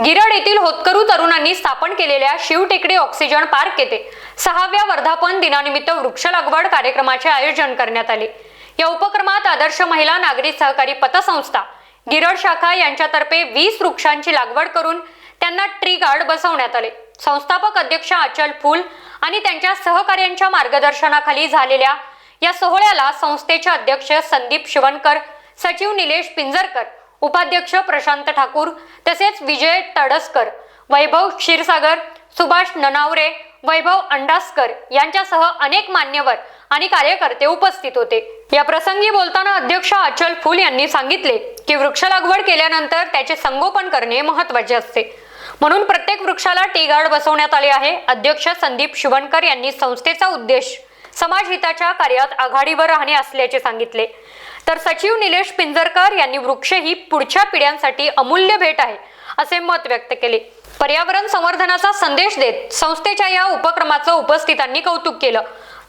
गिरड येथील होतकरू तरुणांनी स्थापन केलेल्या शिवटेकडी ऑक्सिजन पार्क येथे सहाव्या वर्धापन दिनानिमित्त वृक्ष लागवड कार्यक्रमाचे आयोजन करण्यात आले. या उपक्रमात आदर्श महिला नागरी सहकारी पतसंस्था गिरड शाखा यांच्यातर्फे वीस वृक्षांची लागवड करून त्यांना ट्री गार्ड बसवण्यात आले. संस्थापक अध्यक्ष अचल फुल आणि त्यांच्या सहकार्यांच्या मार्गदर्शनाखाली झालेल्या या सोहळ्याला संस्थेचे अध्यक्ष संदीप शिवणकर सचिव निलेश पिंजरकर उपाध्यक्ष प्रशांत ठाकूर तसेच विजय तडसकर वैभव क्षीरसागर सुभाष ननावरे वैभव अंडासकर यांच्यासह अनेक मान्यवर आणि कार्यकर्ते उपस्थित होते. या प्रसंगी बोलताना अध्यक्ष अचल फुल यांनी सांगितले की वृक्ष लागवड केल्यानंतर त्याचे संगोपन करणे महत्त्वाचे असते. म्हणून प्रत्येक वृक्षाला टी गार्ड बसवण्यात आले आहे अध्यक्ष संदीप शिवणकर यांनी संस्थेचा उद्देश समाज हिताच्या कार्यात आघाडीवर राहणे असल्याचे सांगितले. तर सचिव निलेश पिंजरकर यांनी वृक्ष ही पुढच्या पिढ्यांसाठी अमूल्य भेट आहे असे मत व्यक्त केले. पर्यावरण संवर्धनाचा संदेश देत संस्थेच्या या उपक्रमाचं उपस्थितांनी कौतुक केलं.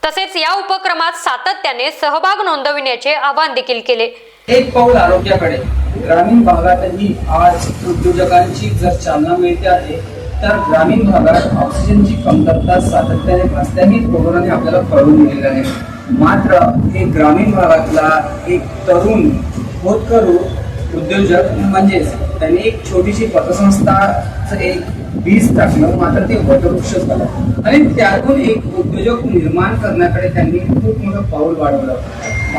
तसेच या उपक्रमात सातत्याने सहभाग नोंदविण्याचे आवाहन देखील केले. एक पाऊल आरोग्याकडे. ग्रामीण भागातही आज उद्योजकांची जर चालना मिळते आहे तर ग्रामीण भागात ऑक्सिजनची कमतरता सातत्याने भासत्याने कोरोनाने आपल्याला कळून दिलेलं आहे. मात्र हे ग्रामीण भागातला एक तरुण होतकरू उद्योजक म्हणजेच त्यांनी एक छोटीशी पतसंस्थाचं एक बीज टाकलं मात्र ते वटवृक्ष झालं. आणि त्यातून एक उद्योजक निर्माण करण्याकडे त्यांनी खूप मोठं पाऊल वाढवलं.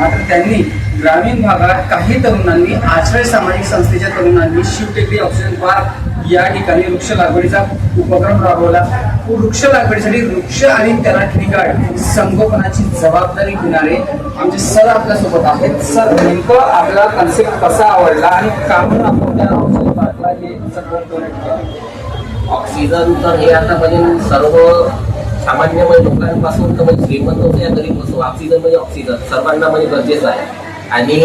मात्र त्यांनी ग्रामीण भागात काही तरुणांनी आश्रय सामाजिक संस्थेच्या तरुणांनी शिवटेकडी ऑक्सिजन पार्क या ठिकाणी वृक्ष लागवडीचा उपक्रम राबवला. वृक्ष लागवडीसाठी वृक्ष आणि त्याला ठिकाण संगोपनाची जबाबदारी घेणारे आमचे सर आपल्यासोबत आहेत. सर नेमकं आपला कन्सेप्ट कसा आवडला आणि कामून आपण त्या ऑक्सिजन पार्कला हे ऑक्सिजन तर हे आता म्हणजे सर्व सामान्य म्हणजे लोकांपासून तर म्हणजे श्रीमंत असो या गरीब असो ऑक्सिजन म्हणजे ऑक्सिजन सर्वांना म्हणजे गरजेचं आहे. आणि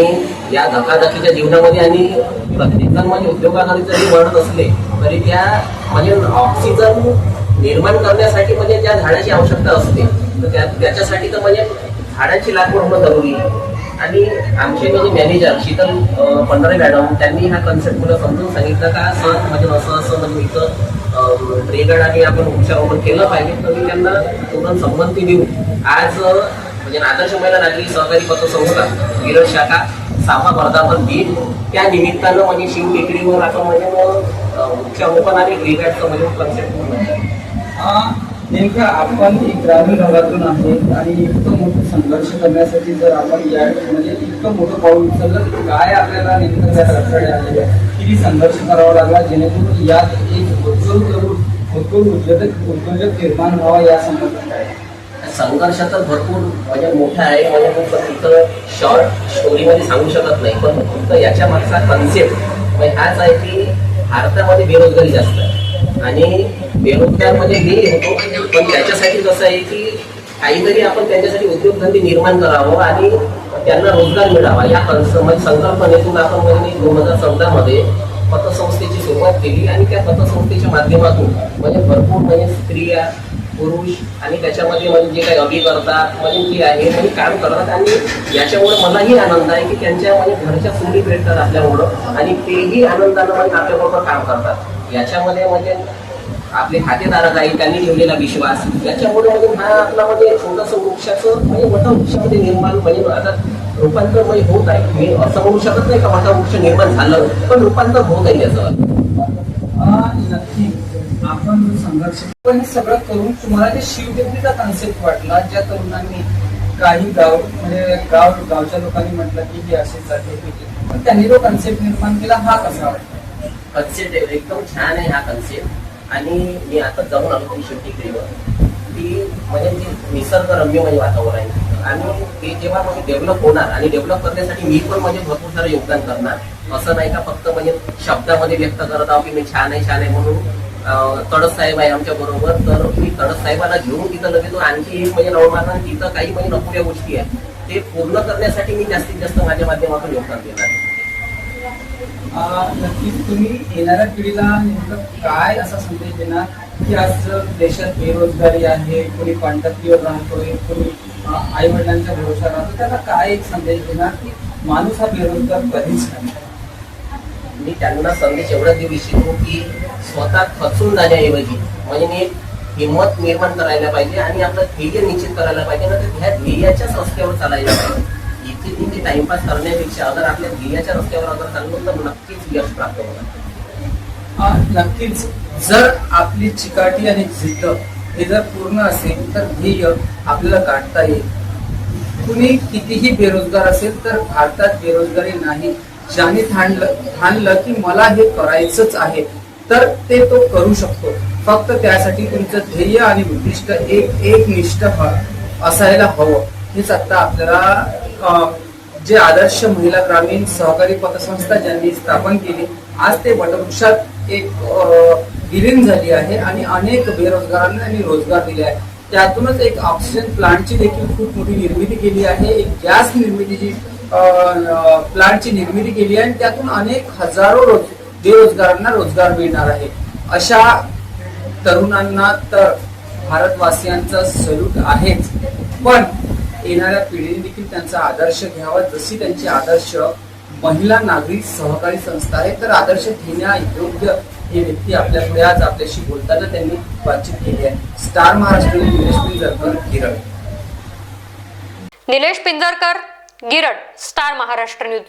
या धकाधकीच्या जीवनामध्ये आणि प्रत्येकजण म्हणजे उद्योगाकडे जरी वाढत असले तरी त्या म्हणजे ऑक्सिजन निर्माण करण्यासाठी म्हणजे ज्या झाडाची आवश्यकता असते. तर त्या त्याच्यासाठी तर म्हणजे झाडाची लागवड होणं जरुरी आहे. आणि आमचे म्हणजे मॅनेजर शीतल पंढरे मॅडम त्यांनी हा कन्सेप्ट मला समजून सांगितलं का सर म्हणजे असं असं म्हणजे इथं ट्रेगड आणि आपण वृक्षारोपण केलं पाहिजे तर मी त्यांना पूर्ण संमती देऊन आज म्हणजे आदर्श महिला नागरी सहकारी पतसंस्था गिरड शाखा सामा वर्धापन दिन त्या निमित्तानं म्हणजे शिव टेकडीवर आपण म्हणजे अं, वृक्षारोपण आणि ट्रेगडचं म्हणजे कन्सेप्ट नेमकं आपण एक ग्रामीण भागातून आहे आणि इतकं मोठं संघर्ष करण्यासाठी जर आपण या म्हणजे इतकं मोठं पाऊल उचललं तर काय आपल्याला नेमकं त्या अडथळे आलेल्या किती संघर्ष करावा लागला जेणेकरून यात एक उद्योग करून उद्योजक उद्योजक निर्माण व्हावा या संबंधात संघर्ष तर भरपूर म्हणजे मोठा आहे. म्हणजे मी फक्त शॉर्ट स्टोरीमध्ये सांगू शकत नाही. पण फक्त याच्या मागचा कन्सेप्ट म्हणजे हाच आहे की भारतामध्ये बेरोजगारी जास्त आहे. आणि बेरोजगार म्हणजे मी होतो पण त्याच्यासाठी कसं आहे की काहीतरी आपण त्यांच्यासाठी उद्योगधंदे निर्माण करावं आणि त्यांना रोजगार मिळावा. या कन्स म्हणजे संकल्पनेतून आपण म्हणजे दोन हजार चौदामध्ये पतसंस्थेची सुरुवात केली आणि त्या पतसंस्थेच्या माध्यमातून म्हणजे भरपूर म्हणजे स्त्रिया पुरुष आणि त्याच्यामध्ये म्हणजे जे काही अभि करतात म्हणजे जे आहे म्हणजे काम करतात. आणि याच्यामुळे मलाही आनंद आहे की त्यांच्या म्हणजे घरच्या सुनी भेटतात आपल्यामुळं. आणि तेही आनंदानं म्हणजे आपल्याबरोबर काम करतात. याच्यामध्ये म्हणजे आपले खातेदारक आहे त्यांनी ठेवलेला विश्वास. याच्यामुळे म्हणजे हा आपला म्हणजे छोटस वृक्षाचं म्हणजे मोठं वृक्षामध्ये निर्माण म्हणजे आता रूपांतर म्हणजे होत आहे. मी असं म्हणू शकत नाही का मोठा वृक्ष निर्माण झालं पण रूपांतर होत आहे त्याचं. आपण जो संघर्ष पण हे सगळं करून तुम्हाला जे शिवटेकडीचा कन्सेप्ट वाटला ज्या तरुणांनी काही गाव म्हणजे गाव गावच्या लोकांनी म्हटलं की हे असेच जाते पण त्यांनी जो कन्सेप्ट निर्माण केला हा कसा वाटला? कन्सेप्ट एकदम छान आहे हा कन्सेप्ट आणि मी आता जाऊन आलो ती शेवटी ती म्हणजे ती निसर्गरम्य म्हणजे वातावरण आहे. आणि ते जेव्हा म्हणजे डेव्हलप होणार आणि डेव्हलप करण्यासाठी मी पण म्हणजे भरपूर सारं योगदान करणार. असं नाही का फक्त म्हणजे शब्दामध्ये व्यक्त करत आहो की मी छान आहे छान आहे म्हणून. तडस साहेब आहे आमच्या बरोबर. तर मी तडस साहेबाला घेऊन तिथं लगेच आणखी एक म्हणजे नवमाना तिथं काही म्हणजे नपुऱ्या गोष्टी आहेत. ते पूर्ण करण्यासाठी मी जास्तीत जास्त माझ्या माध्यमातून योगदान देणार आ, नक्कीच तुम्ही येणाऱ्या पिढीला नेमकं काय असा संदेश देणार? की आज देशात बेरोजगारी आहे कोणी कॉन्ट्रॅक्टीवर राहतोय कोणी आई वडिलांच्या भरोसा राहतो त्याला काय एक संदेश देणार की माणूस हा बेरोजगार कधीच नाही. मी त्यांना संदेश एवढा देऊ इच्छितो की स्वतः खचून जाण्याऐवजी म्हणजे मी हिंमत निर्माण करायला पाहिजे आणि आपलं ध्येय निश्चित करायला पाहिजे ना तर ह्या ध्येयाच्याच रस्त्यावर चालायला पाहिजे. इथे तिथे टाइमपास करण्यापेक्षा अगर आपल्या ध्येयाच्या रस्त्यावर अगर चाललो तर नक्कीच यश प्राप्त होणार. नक्कीच. जर आपली चिकाटी आणि जिद्द हे जर पूर्ण असेल तर ध्येय आपल्याला गाठता येईल. कुणी कितीही बेरोजगार असेल तर भारतात बेरोजगारी नाही. ज्याने ठाणलं ठाणलं की मला हे करायचंच आहे तर ते तो करू शकतो. फक्त त्यासाठी तुमचं ध्येय आणि उद्दिष्ट एक एक निष्ठ असायला हवं. हेच आता आपल्याला जे आदर्श महिला ग्रामीण सहकारी पतसंस्था ज्यांनी स्थापन केली आज ते वटवृक्षात एक विलीन झाली आहे आणि अनेक बेरोजगारांना आणि रोजगार दिले आहे. त्यातूनच एक ऑक्सिजन प्लांटची देखील खूप मोठी निर्मिती केली आहे. एक गॅस निर्मितीची प्लांटची निर्मिती केली आणि त्यातून अनेक हजारो रोज बेरोजगारांना रोजगार मिळणार आहे. अशा तरुणांना तर भारतवासियांचा सल्यूट आहेच. पण येणाऱ्या पिढीने देखील त्यांचा आदर्श घ्यावा. जशी त्यांचे आदर्श महिला नागरिक सहकारी संस्था आहे तर आदर्श घेण्या योग्य हे व्यक्ती आपल्या पुढे आज आपल्याशी बोलताना त्यांनी बातचीत केली आहे. Star Maharashtra Nilesh Pinjarkar Kerala. Nilesh Pinjarkar Girad Star Maharashtra news.